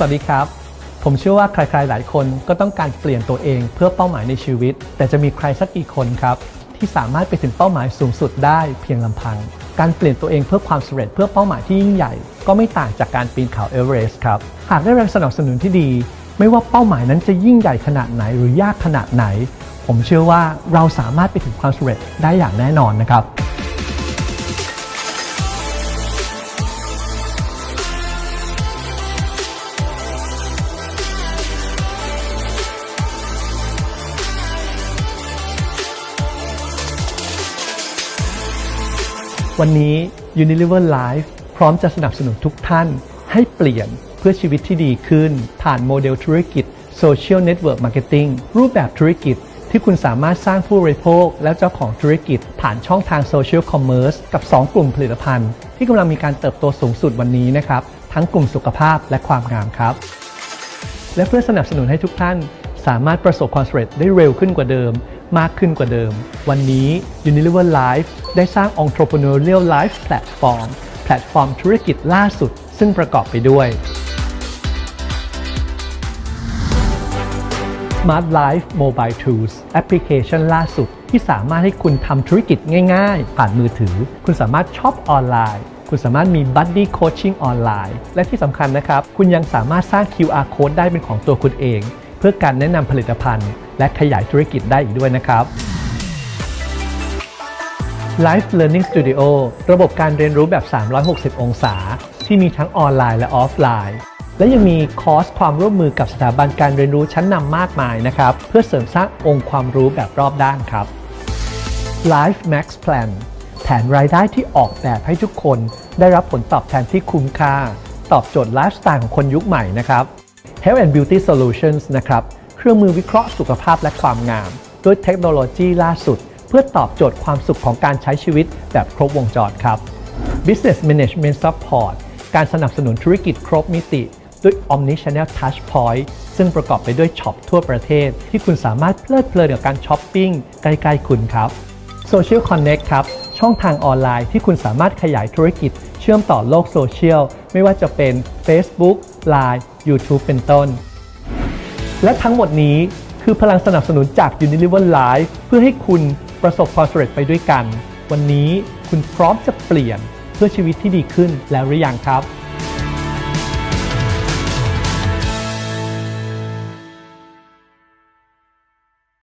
สวัสดีครับ ผมเชื่อว่าใครๆหลายคนก็ต้องการเปลี่ยนตัวเองเพื่อเป้าหมายในชีวิต แต่จะมีใครสักกี่คนครับ ที่สามารถไปถึงเป้าหมายสูงสุดได้เพียงลำพัง การเปลี่ยนตัวเองเพื่อความสำเร็จเพื่อเป้าหมายที่ยิ่งใหญ่ ก็ไม่ต่างจากการปีนเขาเอเวอเรสต์ครับหากได้แรงสนับสนุนที่ดี ไม่ว่าเป้าหมายนั้นจะยิ่งใหญ่ขนาดไหนหรือยากขนาดไหน ผมเชื่อว่าเราสามารถไปถึงความสำเร็จได้อย่างแน่นอนนะครับ วันนี้ Unilever Life พร้อมจะสนับสนุนทุกท่าน ให้เปลี่ยนเพื่อชีวิตที่ดีขึ้น ผ่านโมเดลธุรกิจ Social Network Marketing รูปแบบธุรกิจที่คุณสามารถสร้างผู้บริโภค และเจ้าของธุรกิจ ผ่านช่องทาง Social Commerce กับ 2 กลุ่มผลิตภัณฑ์ ที่กำลังมีการเติบโตสูงสุดวันนี้นะครับ ทั้งกลุ่มสุขภาพและความงามครับ และเพื่อสนับสนุนให้ทุกท่าน สามารถประสบความสำเร็จได้เร็วขึ้นกว่าเดิม มากขึ้นกว่าเดิม วันนี้ Unilever Life ได้สร้าง Entrepreneurial Life Platform แพลตฟอร์มธุรกิจล่าสุด ซึ่งประกอบไปด้วย Smart Life Mobile Tools แอปพลิเคชันล่าสุด ที่สามารถให้คุณทำธุรกิจง่าย ๆ ผ่านมือถือ คุณสามารถช็อปออนไลน์ คุณสามารถมี Buddy Coaching ออนไลน์ และที่สำคัญนะครับ คุณยังสามารถสร้าง QR Code ได้เป็นของตัวคุณเอง เพื่อการแนะนำผลิตภัณฑ์ และขยายธุรกิจได้อีกด้วยนะครับ Life Learning Studio ระบบการเรียนรู้แบบ 360 องศา ที่มีทั้งออนไลน์และออฟไลน์ และยังมีคอร์สความร่วมมือกับสถาบันการเรียนรู้ชั้นนำมากมายนะครับ เพื่อเสริมสร้างองค์ความรู้แบบรอบด้านครับ Life Max Plan แผนรายได้ที่ออกแบบให้ทุกคนได้รับผลตอบแทนที่คุ้มค่า ตอบโจทย์ไลฟ์สไตล์ของคนยุคใหม่นะครับ Health and Beauty Solutions นะครับ เครื่องมือวิเคราะห์สุขภาพและความงาม ด้วยเทคโนโลยีล่าสุด เพื่อตอบโจทย์ความสุขของการใช้ชีวิตแบบครบวงจรครับ Business Management Support การสนับสนุนธุรกิจครบมิติ ด้วย Omnichannel Touch Point ซึ่งประกอบไปด้วยช็อปทั่วประเทศ ที่คุณสามารถเพลิดเพลินกับการช้อปปิ้งใกล้ๆคุณครับ Social Connect ครับ ช่องทางออนไลน์ที่คุณสามารถขยายธุรกิจ เชื่อมต่อโลกโซเชียล ไม่ว่าจะเป็น Facebook Line YouTube เป็นต้น และทั้งหมดนี้คือพลังสนับสนุนจาก Unilever Life เพื่อให้คุณประสบความสำเร็จไปด้วยกัน วันนี้คุณพร้อมจะเปลี่ยนเพื่อชีวิตที่ดีขึ้นแล้วหรือยังครับ